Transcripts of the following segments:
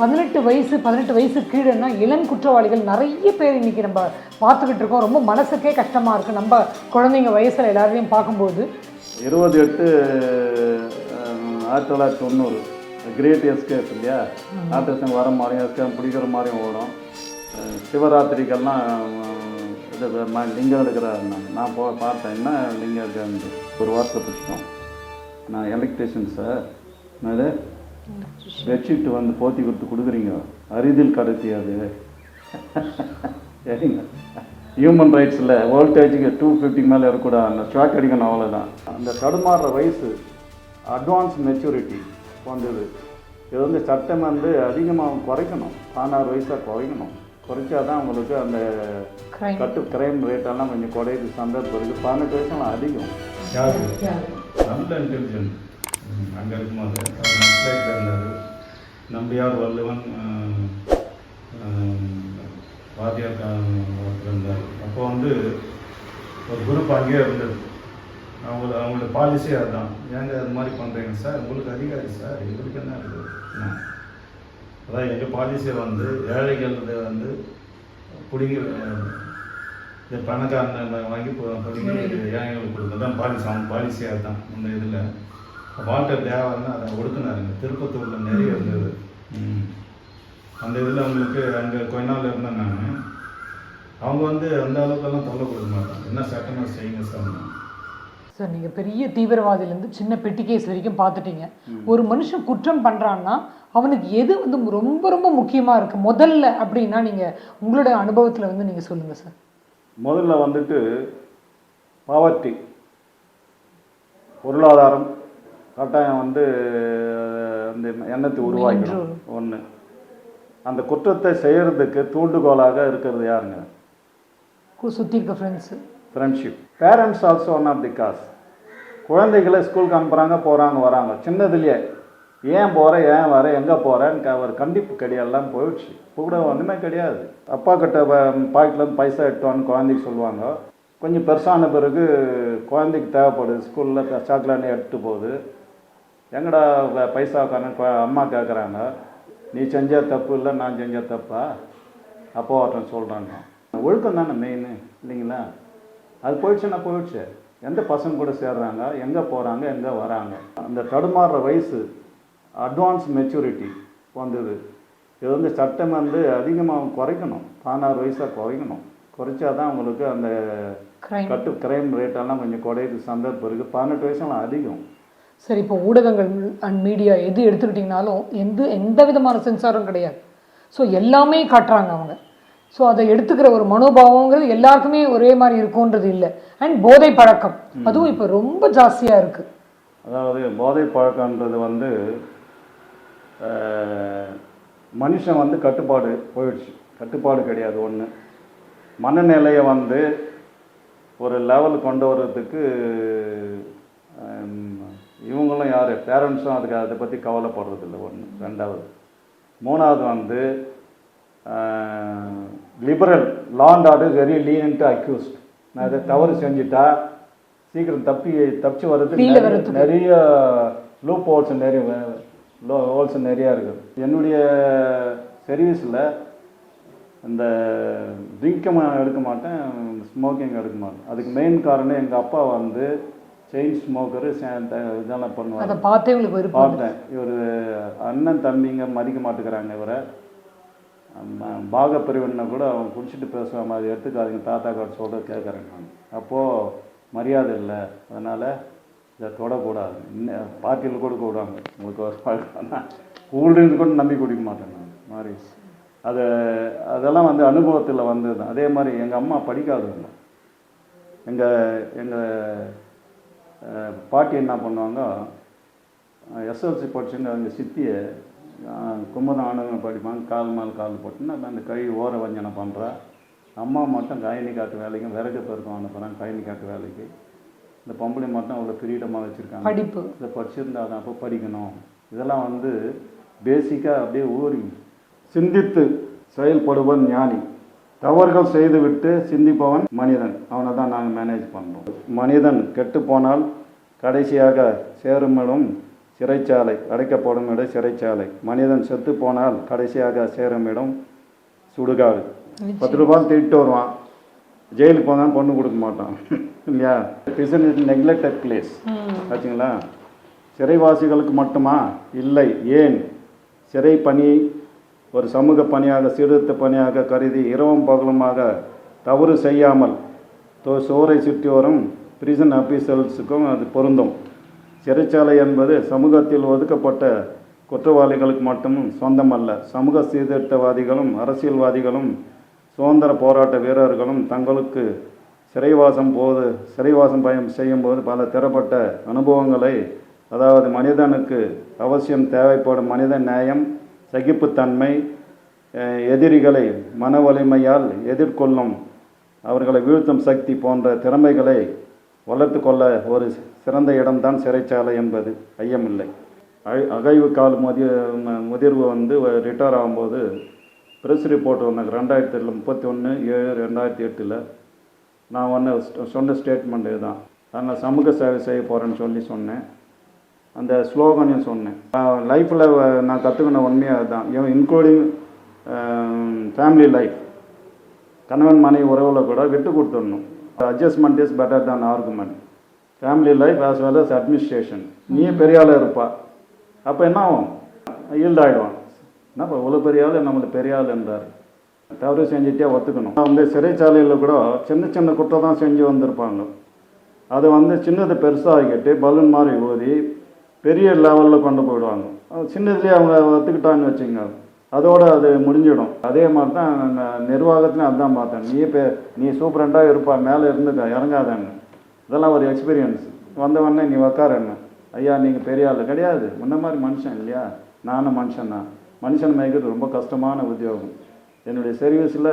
பதினெட்டு வயசு பதினெட்டு வயசு கீழேன்னா இளம் குற்றவாளிகள் நிறைய பேர் இன்னைக்கு நம்ம பார்த்துக்கிட்டு இருக்கோம். ரொம்ப மனசுக்கே கஷ்டமாக இருக்குது நம்ம குழந்தைங்க வயசில் எல்லாரையும் பார்க்கும்போது. இருபது எட்டு ஆயிரத்தி தொள்ளாயிரத்தி தொண்ணூறு. கிரேட் எஸ்கேப் இல்லையா? ஆர்டிஸ்டன் வர மாதிரியும் எஸ்கேப் பிடிக்கிற மாதிரியும் ஓடும். சிவராத்திரிக்கெல்லாம் இது லிங்கம் எடுக்கிறாருன்னாங்க நான் போ பார்த்தேன். என்ன லிங்கம் எடுக்கிறது ஒரு வாரத்தை பிடிச்சிட்டோம். நான் எலக்ட்ரிஷியன் சார் என்னது? பெட்ஷீட் வந்து போத்தி கொடுத்து கொடுக்குறீங்க. அரிதில் கடத்தி அது. சரிங்க ஹியூமன் ரைட்ஸில் வோல்டேஜுக்கு டூ ஃபிஃப்டி மேலே இருக்கக்கூடாது. அந்த ஷாக் அடிக்கணும் அவ்வளோதான் அந்த தடுமாறுற வயசு அட்வான்ஸ் மெச்சூரிட்டி வந்தது இது வந்து சட்டம் வந்து அதிகமாக குறைக்கணும். பதினாறு வயசாக குறைக்கணும். குறைச்சா தான் உங்களுக்கு அந்த. கட்டு கிரைம் ரேட்டெல்லாம் கொஞ்சம் குறையுது. சந்தர்ப்பம் இருக்குது பதினெட்டு வயசுலாம் அதிகம். யாரு? நல்ல இன்டெலிஜென்ட் அங்கே இருந்தார் நம்பியார் வள்ளுவன் ஆஹ், வாத்தியார் இருந்தார் அப்போ வந்து ஒரு குரூப் அங்கேயே இருந்தது. அவங்க அவங்களோட பாலிசி அதுதான். ஏங்க அது மாதிரி பண்ணுறீங்க சார்? உங்களுக்கு அதிகாரி சார்? எங்களுக்கு என்ன இருக்குது அதான் எங்கள் பாலிசியை வந்து ஏழைகள் வந்து பிடிங்கி இந்த பணக்காரங்க வாங்கி பு- பிடிங்கி ஏழைகளுக்கு கொடுக்குறது தான் பாலிசி அவங்க பாலிசியாக தான் இந்த இதில் வால்டர் தேவார்னு அதை ஒடுக்குனாருங்க திருப்பத்தூரில் நிறைய இருந்தது. ம். அந்த இதில் அவங்களுக்கு அங்கே கொஞ்ச நாள் இருந்தேன் நான். அவங்க வந்து அந்த அளவுக்கெல்லாம் தொல்லை கொடுக்க மாட்டாங்க. என்ன சட்டமா செய்யுங்க சார் சார் நீங்கள் பெரிய தீவிரவாதியிலேருந்து சின்ன பெட்டி கேஸ் வரைக்கும் பார்த்துட்டீங்க. ஒரு மனுஷன் குற்றம் பண்ணுறான்னா அவனுக்கு எது வந்து ரொம்ப ரொம்ப முக்கியமாக இருக்குது முதல்ல அப்படின்னா நீங்கள் உங்களோட அனுபவத்தில் வந்து நீங்கள் சொல்லுங்கள் சார். முதல்ல வந்துட்டு பாவர்ட்டி பொருளாதாரம் கட்டாயம் வந்து அந்த எண்ணத்தை உருவாக்கணும். ஒன்று அந்த குற்றத்தை செய்யறதுக்கு தூண்டுகோலாக இருக்கிறது யாருங்க? சுற்றி இருக்க friends friendship parents also one of the cause குழந்தைகளை ஸ்கூலுக்கு அனுப்புகிறாங்க போகிறாங்க வராங்க. சின்னதுலேயே ஏன் போகிற ஏன் வர எங்கே போகிறேன்னு ஒரு கண்டிப்பு கிடையாதுலாம் போயிடுச்சு. இப்போ கூட ஒன்றுமே கிடையாது. அப்பா கிட்ட பாக்கெட்லேருந்து பைசா எடுத்தோன்னு குழந்தைக்கு சொல்லுவாங்க. கொஞ்சம் பெருசான பிறகு குழந்தைக்கு தேவைப்படுது. ஸ்கூலில் சாக்லேட் எடுத்துட்டு போகுது. எங்கடா பைசா உட்காந்து அம்மா கேட்குறாங்க நீ செஞ்ச தப்பு இல்லை நான் செஞ்ச தப்பா? அப்போ ஒருத்தன் சொல்கிறாங்க ஒழுக்கம் தானே மெயின் இல்லைங்களா? அது போயிடுச்சுன்னா போயிடுச்சு. எந்த பசங்க கூட சேர்றாங்க எங்கே போகிறாங்க எங்கே வராங்க? அந்த தடுமாறுற வயசு அட்வான்ஸ் மெச்சூரிட்டி வந்தது. இது வந்து சட்டம் வந்து அதிகமாக குறைக்கணும். பதினாறு வயசாக குறைக்கணும். குறைச்சா தான் உங்களுக்கு அந்த கட்டு கிரைம் ரேட்டெல்லாம் கொஞ்சம் குறையுது சந்தர்ப்பம் இருக்குது பதினெட்டு வயசுலாம் அதிகம். சரி இப்போ ஊடகங்கள் அண்ட் மீடியா எது எடுத்துக்கிட்டிங்கனாலும் எந்த எந்த விதமான சென்சாரும் கிடையாது. ஸோ எல்லாமே காட்டுறாங்க அவங்க. ஸோ அதை எடுத்துக்கிற ஒரு மனோபாவங்கிறது எல்லாருக்குமே ஒரே மாதிரி இருக்கும்ன்றது இல்லை. அண்ட் போதை பழக்கம் அதுவும் இப்போ ரொம்ப ஜாஸ்தியாக இருக்குது அதாவது போதை பழக்கன்றது வந்து மனுஷன் வந்து கட்டுப்பாடு போயிடுச்சு. கட்டுப்பாடு கிடையாது ஒன்று மனநிலையை வந்து ஒரு லெவல் கொண்டு வர்றதுக்கு இவங்களும் யார்? பேரண்ட்ஸும் அதுக்கு அதை பற்றி கவலைப்படுறதில்ல. ஒன்று ரெண்டாவது மூணாவது வந்து liberal land order very lenient accused நான் இதை தவறு செஞ்சுட்டா சீக்கிரம் தப்பி தப்பிச்சு வர்றதுக்கு வெளியில நிறைய- வர்றதுக்கு. நிறைய லூப் ஹோல்ஸ் நிறைய லோ ஹோல்ஸ் நிறையா இருக்குது என்னுடைய சர்வீஸில் இந்த ட்ரிங்க்கும் எடுக்க மாட்டேன் ஸ்மோக்கிங் எடுக்க மாட்டேன். அதுக்கு மெயின் காரணம் எங்கள் அப்பா வந்து செயின் ஸ்மோக்கரு இதெல்லாம் பண்ணுவார். அதை பார்த்தே உங்களுக்கு இல்லை. பார்த்தேன். இவர் அண்ணன் தம்பிங்க மதிக்க மாட்டேங்கிறாங்க இவரை. அம்ம- பாக பிரிவினை கூட அவன் குடிச்சிட்டு பேசுவான். அது எடுத்துக்காதீங்க. தாத்தா கார்டு சொல்ல கேட்குறேன் நான். அப்போது மரியாதை இல்லை. அதனால் இதை தொடக்கூடாது. இன்னும் பார்ட்டியில் கூட கூடுவாங்க உங்களுக்கு ஒரு கூல்ட்ரிங்க்ஸ் கூட நம்பி குடிக்க மாட்டேன் நான். மாதிரி அது அதெல்லாம் வந்து அனுபவத்தில் வந்தது அதே மாதிரி எங்கள் அம்மா படிக்காதவங்க. எங்கள் எங்கள் பாட்டி என்ன பண்ணுவாங்க எஸ்எல்சி படிச்சுங்க அவங்க சித்தியை கும்பரம் ஆனவங்க படிப்பாங்க கால் மேல் கால் போட்டுன்னு அந்த கை ஓர வஞ்சனை பண்ணுறா அம்மா மட்டும் கயனி காட்டு வேலைக்கும் விறகு பெருக்கம் அனுப்புகிறாங்க கயனி காட்டு வேலைக்கு. இந்த பொம்பளை மட்டும் அவ்வளோ ஃப்ரீடமாக வச்சுருக்காங்க. படிப்பு. இதை படிச்சிருந்தா தான் அப்போ படிக்கணும். இதெல்லாம் வந்து பேசிக்காக அப்படியே ஊறி சிந்தித்து செயல்படுவன் ஞானி. தவறுகள் செய்துவிட்டு சிந்திப்பவன் மனிதன். அவனை தான் நாங்கள் மேனேஜ் பண்ணுறோம் மனிதன் கெட்டு போனால் கடைசியாக சேருமிடம் சிறைச்சாலை அடைக்கப்படும் இடம் சிறைச்சாலை. மனிதன் செத்து போனால் கடைசியாக சேரும் இடம் சுடுகாடு பத்து ரூபாய் திருட்டு வருவான். ஜெயிலுக்கு போனால் பொண்ணு கொடுக்க மாட்டான். இல்லையா? பிசன் இஸ் நெக்லெக்டட் பிளேஸ் ஆச்சுங்களா? சிறைவாசிகளுக்கு மட்டுமா? இல்லை. ஏன்? சிறை பணி ஒரு சமூக பணியாக சீர்திருத்த பணியாக கருதி இரவும் பகலுமாக தவறு செய்யாமல் தோ- சோரை சுற்றி வரும் பிரிசன் அபிசல்ஸுக்கும் அது பொருந்தும். சிறைச்சாலை என்பது சமூகத்தில் ஒதுக்கப்பட்ட குற்றவாளிகளுக்கு மட்டும் சொந்தமல்ல. சமூக சீர்திருத்தவாதிகளும் அரசியல்வாதிகளும் சுதந்திர போராட்ட வீரர்களும் தங்களுக்கு சிறைவாசம் போது சிறைவாசம் பயம் செய்யும்போது பல திறப்பட்ட அனுபவங்களை அதாவது மனிதனுக்கு அவசியம் தேவைப்படும் மனித நியாயம் சகிப்புத்தன்மை எதிரிகளை மன வலிமையால் எதிர்கொள்ளும் அவர்களை வீழ்த்தும் சக்தி போன்ற திறமைகளை வளர்த்து கொள்ள ஒரு சிறந்த இடம்தான் சிறைச்சாலை என்பது ஐயமில்லை. அகைவு கால் முதி முதிர்வு வந்து ரிட்டையர் ஆகும்போது ப்ரெஸ் ரிப்போர்ட் ஒன்று ரெண்டாயிரத்தி முப்பத்தி ஒன்று ஏழு ரெண்டாயிரத்தி எட்டில் நான் ஒன்று சொன்ன ஸ்டேட்மெண்ட் இதுதான். நான் சமூக சேவை செய்ய போகிறேன்னு சொல்லி சொன்னேன். அந்த ஸ்லோகனையும் சொன்னேன். லைஃப்பில் நான் கற்றுக்கின உண்மையாக அதுதான். இன்க்ளூடிங் ஃபேமிலி லைஃப் கணவன் மனைவி உறவில் கூட விட்டு கொடுத்துடணும். Adjustment is better than argument family life as well as administration நீயே பெரிய ஆளாக இருப்பா. அப்போ என்ன ஆகும்? ஈல்ட் ஆகிடுவான் என்னப்பா இவ்வளோ பெரிய ஆள்? நம்மளுக்கு பெரிய ஆள் என்றார். தவறு செஞ்சுட்டே ஒத்துக்கணும். வந்து சிறைச்சாலையில் கூட சின்ன சின்ன குற்றம் தான் செஞ்சு வந்திருப்பாங்க. அது வந்து சின்னது பெருசாகிக்கிட்டு பலூன் மாதிரி ஊதி பெரிய லெவலில் கொண்டு போயிடுவாங்க. சின்னதுலேயே அவங்க ஒத்துக்கிட்டான்னு வச்சுங்க அதோடு அது முடிஞ்சிடும். அதே மாதிரி தான் நான் நிர்வாகத்துலையும் அதுதான் பார்த்தேன். நீ இப்போ நீ சூப்பரண்டாக இருப்பா மேலே இருந்துக்க இறங்காதாங்க இதெல்லாம் ஒரு எக்ஸ்பீரியன்ஸ் வந்தவொடனே நீ உக்காரன்னு ஐயா நீங்கள் பெரிய ஆள் கிடையாது. முன்ன மாதிரி மனுஷன் இல்லையா? நானும் மனுஷன் தான். மனுஷன் மேய்க்கிறது ரொம்ப கஷ்டமான உத்தியோகம். என்னுடைய சர்வீஸில்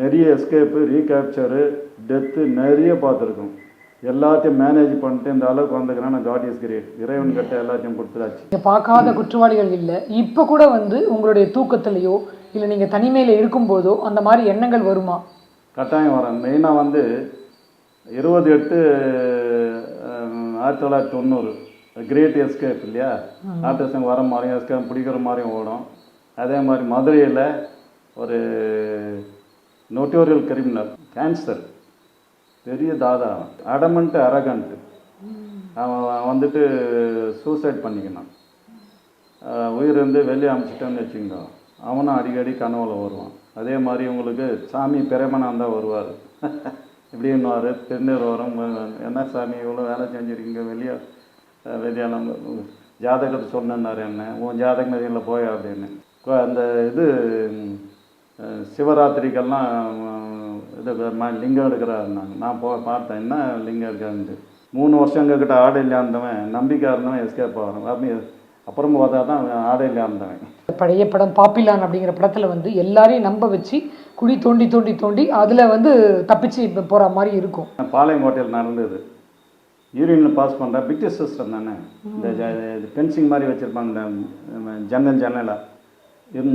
நிறைய எஸ்கேப்பு ரீகேப்சரு டெத்து நிறைய பார்த்துருக்கோம். எல்லாத்தையும் மேனேஜ் பண்ணிட்டு இந்த அளவுக்கு வந்துக்கிறேன் நான் காட் இஸ் கிரேட் இறைவன் கிட்ட எல்லாத்தையும் கொடுத்துடாச்சு நீங்கள் பார்க்காத குற்றவாளிகள் இல்லை. இப்போ கூட வந்து உங்களுடைய தூக்கத்திலேயோ இல்லை நீங்கள் தனிமையில் இருக்கும்போதோ அந்த மாதிரி எண்ணங்கள் வருமா? கட்டாயம் வரேன் மெயினாக வந்து இருபது எட்டு ஆயிரத்தி தொள்ளாயிரத்தி தொண்ணூறு கிரேட் எஸ்கேப் இல்லையா? ஆர்டிஸ்டன் வர மாதிரியும் எஸ்கேப் பிடிக்கிற மாதிரியும் ஓடும். அதே மாதிரி மதுரையில் ஒரு நோட்டோரியல் கிரிமினல் கேன்சர் பெரிய தாதா. அடமன்ட்டு அரகன்ட்டு. அவன் வந்துட்டு சூசைட் பண்ணிக்கினான். உயிர் வந்து வெளியே அமுச்சிட்டோன்னு வச்சுங்க அவனும் அடிக்கடி கனவுல வருவான். அதே மாதிரி உங்களுக்கு சாமி பிரேமனாக தான் வருவார். இப்படின்னுவார் திருநீர் வரும். என்ன சாமி இவ்வளோ வேலை செஞ்சுருக்கீங்க? வெளியே அஹ் ஜாதகத்தை சொன்னார் என்ன? உன் ஜாதக நதியில் போய் அப்படின்னு. அந்த இது சிவராத்திரிக்கெல்லாம் ம், இது ம- லிங்கம் எடுக்கிறாருன்னாங்க நான். போ பார்த்தேன். என்ன லிங்கம் இருக்காருன்ட்டு மூணு வருஷம் எங்ககிட்ட ஆடை இல்லாந்தவன் நம்பிக்கை இருந்தவன் எஸ்கேப் ஆகணும். அப்படி அப்புறம் பார்த்தா தான் ஆடை இல்லாந்தவன் பழைய படம் பாப்பிலான் அப்படிங்கிற படத்தில் வந்து எல்லாரையும் நம்ப வச்சு குழி தோண்டி தோண்டி தோண்டி அதில் வந்து தப்பிச்சு இப்போ போகிற மாதிரி இருக்கும். பாளையங்கோட்டையில் நடந்தது. யூரினில் பாஸ் பண்ணுற பிக்டர் சிஸ்டம் தானே? இந்த பென்சிங் மாதிரி வச்சுருப்பாங்க இந்த ஜன்னல் ஜன்னலாக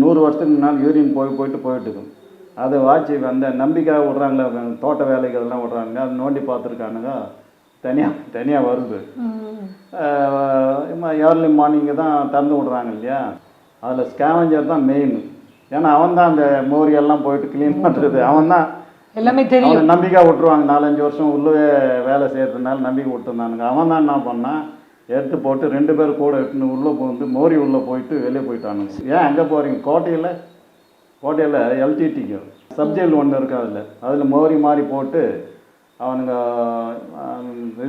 நூறு வருஷத்துக்கு முன்னால் யூரின் போய் போயிட்டு போயிட்டு இருக்கும். அதை வாட்சி அந்த நம்பிக்கை விட்றாங்களே தோட்ட வேலைகள்லாம் விட்றாங்க அது நோண்டி பார்த்துருக்கானுங்க. தனியாக தனியாக வருது. ஏர்லி மார்னிங்கு தான் திறந்து விட்றாங்க இல்லையா? அதில் ஸ்கேவஞ்சர் தான் மெயின் ஏன்னா அவன் தான் அந்த மோரியெல்லாம் போயிட்டு க்ளீன் பண்ணுறது அவன் தான் எல்லாமே தெரியும். நம்பிக்கை விட்டுருவாங்க. நாலஞ்சு வருஷம் உள்ளவே வேலை செய்யறதுனால நம்பிக்கை விட்டுருந்தானுங்க. அவன் தான் என்ன பண்ணான் எடுத்து போட்டு ரெண்டு பேர் கூட எடுத்துன்னு உள்ளே போந்து மோரி உள்ளே போயிட்டு வெளியே போயிட்டானுங்க. ஏன் எங்கே போகிறீங்க கோட்டையில்? கோட்டையில் எல்டிடிக்கு சப்ஜெக்ட் ஒன்று இருக்கு அதில். அதில் மோரி மாதிரி போட்டு அவனுங்க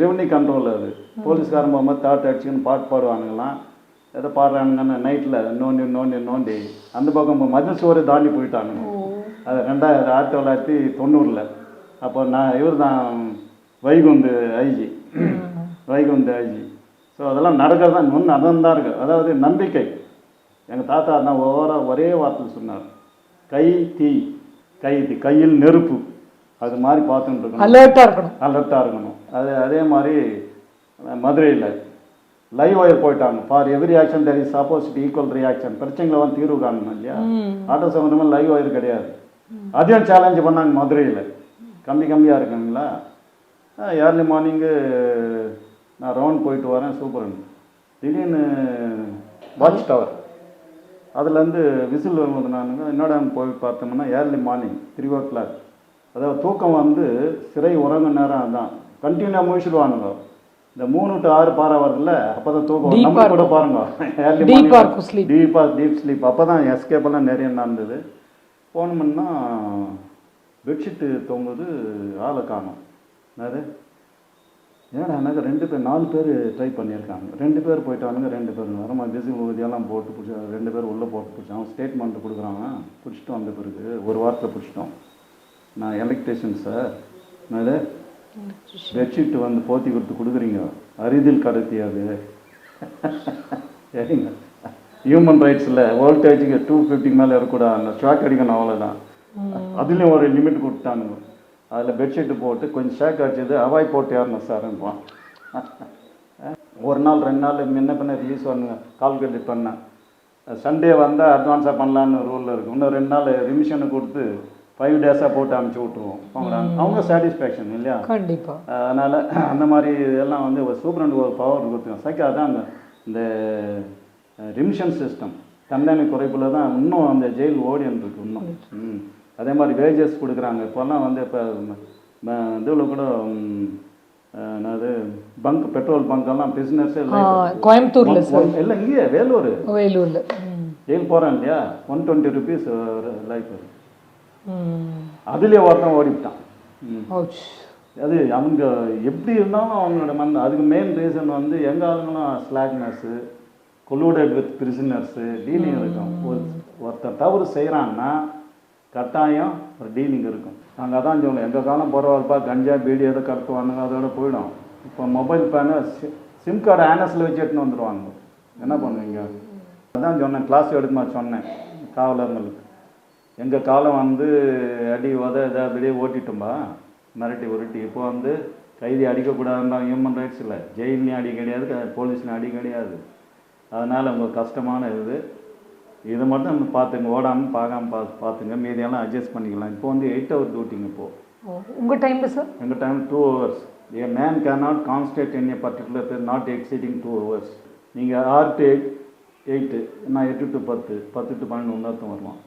ரெவன்யூ கண்ட்ரோல் அது. போலீஸ்காரன் போகும்போது தாட் அடிச்சுன்னு பாட்டு பாடுவானுங்களாம். எதை பாடுறானுங்கன்னு நைட்டில் நோண்டி நோண்டி நோண்டி. அந்த பக்கம் மதில் சுவரை தாண்டி போயிட்டானுங்க. அது ரெண்டாயிரத்தி ஆயிரத்தி தொள்ளாயிரத்தி தொண்ணூறில். அப்போ நான் இவர் தான் Vaikundu IG Vaikundu IG. So அதெல்லாம் நடக்கிறது தான் முன் நடந்துதான் இருக்கு. அதாவது நம்பிக்கை. எங்கள் தாத்தா தான் ஓரா ஒரே வார்த்தையில் சொன்னார். கை தீ. கை தீ. கையில் நெருப்பு. அது மாதிரி பார்த்துட்டு இருக்கணும். அலர்ட்டாக இருக்கணும். அலர்ட்டாக இருக்கணும். அது அதே மாதிரி மதுரையில் லைவ் ஒயர் போயிட்டாங்க. For every action there is opposite equal reaction பிரச்சனைகளை வந்து தீர்வு காணணும் இல்லையா? ஆட்டோ சம்மந்தமாக லைவ் ஒயர் கிடையாது. அதையும் சேலஞ்சு பண்ணாங்க மதுரையில். கம்மி கம்மியாக இருக்குங்களா? ஏர்லி மார்னிங்கு நான் ரவுண்ட் போயிட்டு வரேன். சூப்பர் திடீர்னு வாட்ச் டவர் அதுலேருந்து விசில் வரும்போதுனானுங்க என்னடா போய் பார்த்தோம்னா early morning three o'clock அதாவது தூக்கம் வந்து சிறை உறங்க நேரம் அதான். கண்டினியூவாக முழிச்சிடுவானுங்க இந்த மூணு டு ஆறு பாறை வருதுல்ல அப்போ தான் தூக்கம் நம்ம கூட பாருங்க. டீப்பாக டீப் ஸ்லீப் அப்போ தான் எஸ்கேப் எல்லாம் நிறைய நடந்தது. போனோம்னா பெட்ஷீட்டு தொங்குது ஆளை காணும். என்னது? ஏன்னா எனக்கு ரெண்டு பேர் நாலு பேர் ட்ரை பண்ணியிருக்காங்க. ரெண்டு பேர் போயிட்டானுங்க ரெண்டு பேர். வரமா திசை ஊதியெல்லாம் போட்டு பிடிச்சா ரெண்டு பேர் உள்ளே போட்டு பிடிச்சாங்க. ஸ்டேட்மெண்ட் கொடுக்குறாங்க பிடிச்சிட்டு வந்த பிறகு ஒரு வாரத்தில் பிடிச்சிட்டோம். நான் எலக்ட்ரிஷியன் சார் என்னது பெட்ஷீட் வந்து போத்தி கொடுத்து கொடுக்குறீங்க. அரிதில் கடத்தி அது சரிங்க ஹியூமன் ரைட்ஸில் வோல்டேஜுக்கு டூ ஃபிஃப்டி மேலே இருக்கக்கூடாது. ஷாக் அடிக்கணும் அவ்வளோதான் அதுலேயும் ஒரு லிமிட் கொடுத்தானுங்க அதில் பெட்ஷீட்டு போட்டு கொஞ்சம் ஷேக் அடிச்சது அவாய் போட்டு ஏறணும் சார்ன்பான் ஒரு நாள் ரெண்டு நாள் முன்ன பின்ன ரிலீஸ் பண்ணுங்க கால்குலேட் பண்ணேன் சண்டே வந்தால் அட்வான்ஸாக பண்ணலான்னு ரூலில் இருக்கும் இன்னும் ரெண்டு நாள் ரிமிஷனை கொடுத்து ஃபைவ் டேஸாக போட்டு அமுச்சு விட்ருவோம் அவங்க அவங்க சாட்டிஸ்ஃபேக்ஷன் இல்லையா? கண்டிப்பா. அதனால் அந்த மாதிரி இதெல்லாம் வந்து ஒரு சூப்பரண்ட் ஒரு பவர் கொடுத்துருங்க சைக்கா அதான் அந்த இந்த ரிமிஷன் சிஸ்டம் தண்டனை குறைப்புல தான் இன்னும் அந்த ஜெயில் ஓடின்னு இருக்கு இன்னும். ம். அதே மாதிரி வேஜஸ் கொடுக்குறாங்க. இப்போல்லாம் வந்து இப்போ இதில் கூட என்னது பங்க் பெட்ரோல் பங்க் பிஸ்னஸ் கோயம்புத்தூர்ல இல்லை இங்கே வேலூர். வேலூர்ல. ஜெயில் போகிறேன் இல்லையா? ஒன் டுவெண்ட்டி ருபீஸ் லைஃப் ம். அதுலேயே ஒருத்தன் ஓடிவிட்டான். அது அவங்க எப்படி இருந்தாலும் அவங்களோட மண் அதுக்கு மெயின் ரீசன் வந்து எங்க ஆளுங்களும் ஸ்லாக்னஸ்ஸு கொலூடட் வித் பிரிசனர்ஸு டீலிங் இருக்கும் ஒரு ஒருத்தர் தவறு செய்கிறான்னா கட்டாயம் ஒரு டீலிங் இருக்கும். நாங்கள் அதான் சொல்லுவோம் எங்கள் காலம் பரவாயில்லப்பா கஞ்சா பீடி எதை கடத்துவானுங்க அதோட போயிடும். இப்போ மொபைல் பேனு சிம் கார்டு ஆனஸில் வச்சு எடுத்துன்னு வந்துடுவாங்க என்ன பண்ணுவீங்க? அதான் சொன்னேன். கிளாஸ் எடுக்குமா சொன்னேன். காவலர்களுக்கு. எங்கள் காலம் வந்து அடி உத இதை அப்படியே ஓட்டிட்டோம்பா. மிரட்டி உருட்டி. இப்போ வந்து கைதி அடிக்கக்கூடாதுன்னா ஹியூமன் ரைட்ஸ் இல்லை ஜெயிலையும் அடி கிடையாது போலீஸ்லையும் அடி கிடையாது. அதனால் உங்கள் கஷ்டமான இது. இது மட்டும் நம்ம பார்த்துங்க ஓடாமல் பார்க்காம பார்த்து பார்த்துங்க மீதியெல்லாம் அட்ஜஸ்ட் பண்ணிக்கலாம். இப்போ வந்து எயிட் ஹவர் டியூட்டிங்க இப்போ. ஓ, உங்க டைம்ல சார் எங்கள் time two hours a man cannot concentrate in a particular not exceeding two hours நீங்கள் ஆறு டு எயிட் எயிட்டு நான் எட்டு டு பத்து பத்து டு பன்னெண்டு ஒன்றா வருவான்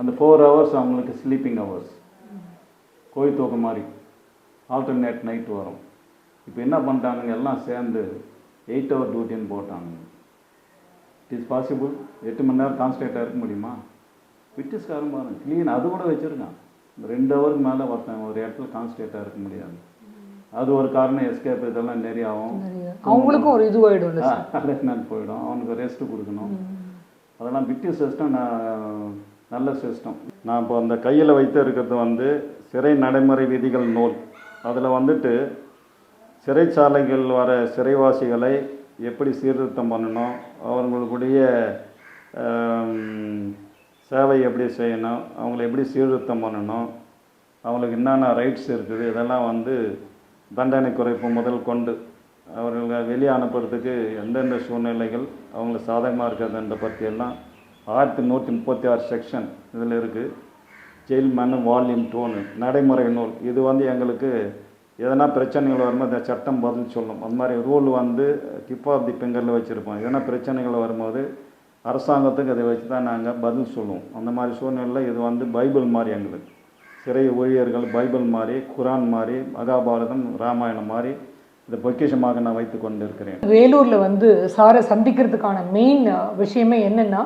அந்த ஃபோர் ஹவர்ஸ் அவங்களுக்கு ஸ்லீப்பிங் ஹவர்ஸ் கோய் தூக்கம் மாதிரி. ஆல்டர்னேட் நைட் வரும். இப்போ என்ன பண்ணிட்டானுங்க எல்லாம் சேர்ந்து எயிட் ஹவர் டியூட்டின்னு போட்டாங்க இட் இஸ் பாசிபிள் எட்டு மணி நேரம் கான்ஸ்டேட்டாக இருக்க முடியுமா? பிரிட்டிஷ்காரன் பாருங்க க்ளீன் அது கூட வச்சுருக்கான். ரெண்டு ஹவருக்கு மேலே ஒருத்தன் ஒரு இடத்துல கான்ஸ்டேட்டாக இருக்க முடியாது. அது ஒரு காரணம் எஸ்கேப் இதெல்லாம் நிறைய ஆகும். அவங்களுக்கும் ஒரு இதுவாயிடும்ல சார். அலர்ட்மெண்ட் போயிடும். அவனுக்கு ரெஸ்ட் கொடுக்கணும். அதெல்லாம் பிரிட்டிஷ் சிஸ்டம் நான் நல்ல சிஸ்டம் நான் இப்போ அந்த கையில் வைத்து இருக்கிறது வந்து சிறை நடைமுறை விதிகள் நூல். அதில் வந்துட்டு சிறைச்சாலைகள் வர சிறைவாசிகளை எப்படி சீர்திருத்தம் பண்ணணும்? அவங்களுடைய ஆம், சேவை எப்படி செய்யணும் அவங்கள எப்படி சீர்திருத்தம் பண்ணணும் அவங்களுக்கு என்னென்ன ரைட்ஸ் இருக்குது இதெல்லாம் வந்து தண்டனை குறைப்பு முதல் கொண்டு அவர்களை வெளியே அனுப்புறதுக்கு எந்தெந்த சூழ்நிலைகள் அவங்களுக்கு சாதகமாக இருக்கிறதுன்ற பற்றியெல்லாம் ஆயிரத்தி நூற்றி முப்பத்தி ஆறு செக்ஷன் இதில் இருக்குது ஜெயில் மனு வால்யூம் டூனு நடைமுறை நூல். இது வந்து எங்களுக்கு எதனா பிரச்சனைகள் வரும்போது இந்த சட்டம் பதில் சொல்லும். அது மாதிரி ரூல் வந்து டிப் ஆஃப் தி பெங்கரில் வச்சுருப்போம். எதனா பிரச்சனைகள் வரும்போது அரசாங்கத்துக்கு அதை வச்சு தான் நாங்கள் பதில் சொல்லுவோம். அந்த மாதிரி சூழ்நிலையில் இது வந்து பைபிள் மாதிரி எங்களுக்கு. சிறை ஊழியர்கள் பைபிள் மாதிரி குரான் மாதிரி மகாபாரதம் ராமாயணம் மாதிரி இதை பொக்கிஷமாக நான் வைத்து கொண்டு இருக்கிறேன் வேலூரில் வந்து சாரை சந்திக்கிறதுக்கான மெயின் விஷயமே என்னென்னா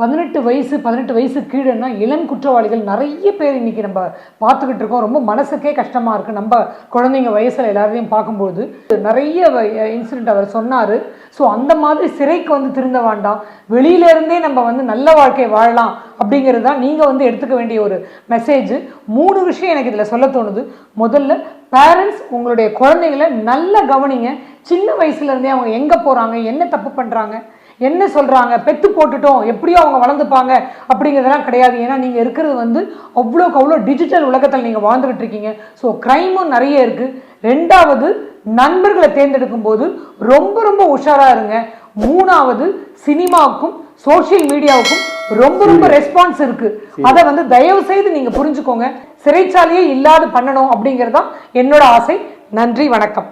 பதினெட்டு வயசு பதினெட்டு வயசு கீழேன்னா இளம் குற்றவாளிகள் நிறைய பேர் இன்னைக்கு நம்ம பார்த்துக்கிட்டு இருக்கோம். ரொம்ப மனசுக்கே கஷ்டமாக இருக்குது நம்ம குழந்தைங்க வயசில் எல்லாரையும் பார்க்கும்போது நிறைய இன்சிடெண்ட் அவர் சொன்னார். ஸோ அந்த மாதிரி சிறைக்கு வந்து திருந்த வேண்டாம். வெளியிலேருந்தே நம்ம வந்து நல்ல வாழ்க்கையை வாழலாம் அப்படிங்கிறது தான் நீங்கள் வந்து எடுத்துக்க வேண்டிய ஒரு மெசேஜ் மூணு விஷயம் எனக்கு இதில் சொல்ல தோணுது. முதல்ல பேரண்ட்ஸ் உங்களுடைய குழந்தைகளை நல்லா கவனிங்க. சின்ன வயசுலேருந்தே அவங்க எங்கே போகிறாங்க என்ன தப்பு பண்ணுறாங்க என்ன சொல்றாங்க? பெத்து போட்டுட்டோம். எப்படியோ அவங்க வளர்ந்துப்பாங்க. அப்படிங்கிறதெல்லாம் கிடையாது. ஏன்னா நீங்க இருக்கிறது வந்து அவ்வளோக்கு அவ்வளோ டிஜிட்டல் உலகத்தில் நீங்க வாழ்ந்துகிட்டு இருக்கீங்க. ஸோ கிரைமும் நிறைய இருக்கு. ரெண்டாவது நண்பர்களை தேர்ந்தெடுக்கும் போது ரொம்ப ரொம்ப உஷாரா இருங்க. மூணாவது சினிமாவுக்கும் சோஷியல் மீடியாவுக்கும் ரொம்ப ரொம்ப ரெஸ்பான்ஸ் இருக்கு. அதை வந்து தயவு செய்து நீங்க புரிஞ்சுக்கோங்க. சிறைச்சாலையே இல்லாத பண்ணணும் அப்படிங்கிறது தான் என்னோட ஆசை. நன்றி வணக்கம்.